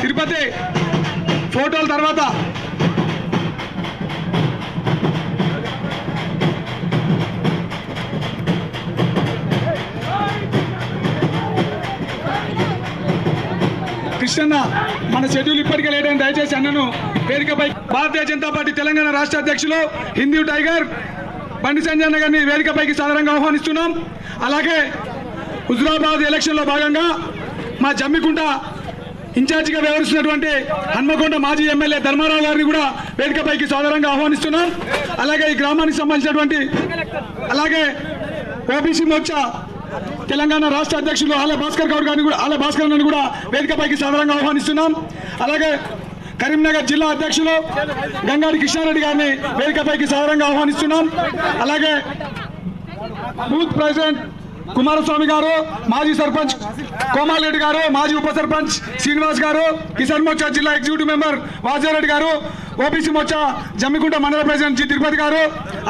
తిరుపతి ఫోటోల తర్వాత. కృష్ణన్న మన షెడ్యూల్ ఇప్పటికే లేదని దయచేసి అన్నను వేదికపై భారతీయ జనతా పార్టీ తెలంగాణ రాష్ట్ర అధ్యక్షులు హిందూ టైగర్ బండి సంజయ్ అన్న గారిని వేదికపైకి సాధారణంగా ఆహ్వానిస్తున్నాం. అలాగే హుజురాబాద్ ఎలక్షన్లో భాగంగా మా జమ్మికుంట ఇన్ఛార్జిగా వ్యవహరిస్తున్నటువంటి హన్మకొండ మాజీ ఎమ్మెల్యే ధర్మారావు గారిని కూడా వేదికపైకి సాధారణంగా ఆహ్వానిస్తున్నాం. అలాగే ఈ గ్రామానికి సంబంధించినటువంటి అలాగే ఓబీసీ మోర్చా తెలంగాణ రాష్ట్ర అధ్యక్షులు ఆల భాస్కర్ గౌడ్ గారిని కూడా ఆల భాస్కర్ గారిని కూడా వేదికపైకి సాధారణంగా ఆహ్వానిస్తున్నాం. అలాగే కరీంనగర్ జిల్లా అధ్యక్షులు గంగాడి కృష్ణారెడ్డి గారిని వేదికపైకి సాధారణంగా ఆహ్వానిస్తున్నాం. అలాగే బూత్ ప్రెసిడెంట్ కుమారస్వామి గారు మాజీ సర్పంచ్ కోమారెడ్డి గారు మాజీ ఉప సర్పంచ్ శ్రీనివాస్ గారు కిసాన్ మోర్చా జిల్లా ఎగ్జిక్యూటివ్ మెంబర్ వాజారెడ్డి గారు ఓబీసీ మోర్చా జమ్మికుంట మండల ప్రెసిడెంట్ జి తిరుపతి గారు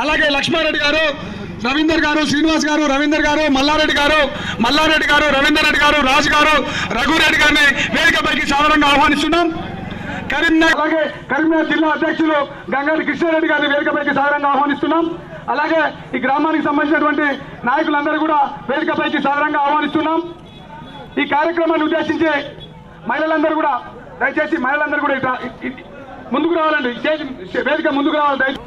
అలాగే లక్ష్మారెడ్డి గారు రవీందర్ గారు శ్రీనివాస్ గారు రవీందర్ గారు మల్లారెడ్డి గారు మల్లారెడ్డి గారు రవీందర్ రెడ్డి గారు రాజు గారు రఘురెడ్డి గారిని వేదికపైకి సాధారణంగా ఆహ్వానిస్తున్నాం. కరీంనగర్ అలాగే కరీంనగర్ జిల్లా అధ్యక్షులు గంగారి కృష్ణారెడ్డి గారిని వేదికపైకి సాధారణంగా ఆహ్వానిస్తున్నాం. అలాగే ఈ గ్రామానికి సంబంధించినటువంటి నాయకులందరూ కూడా వేదికపైకి సాధారణంగా ఆహ్వానిస్తున్నాం. ఈ కార్యక్రమాన్ని ఉద్దేశించి మహిళలందరూ కూడా దయచేసి మహిళలందరూ కూడా ముందుకు రావాలండి. వేదిక ముందుకు రావాలి. దయచేసి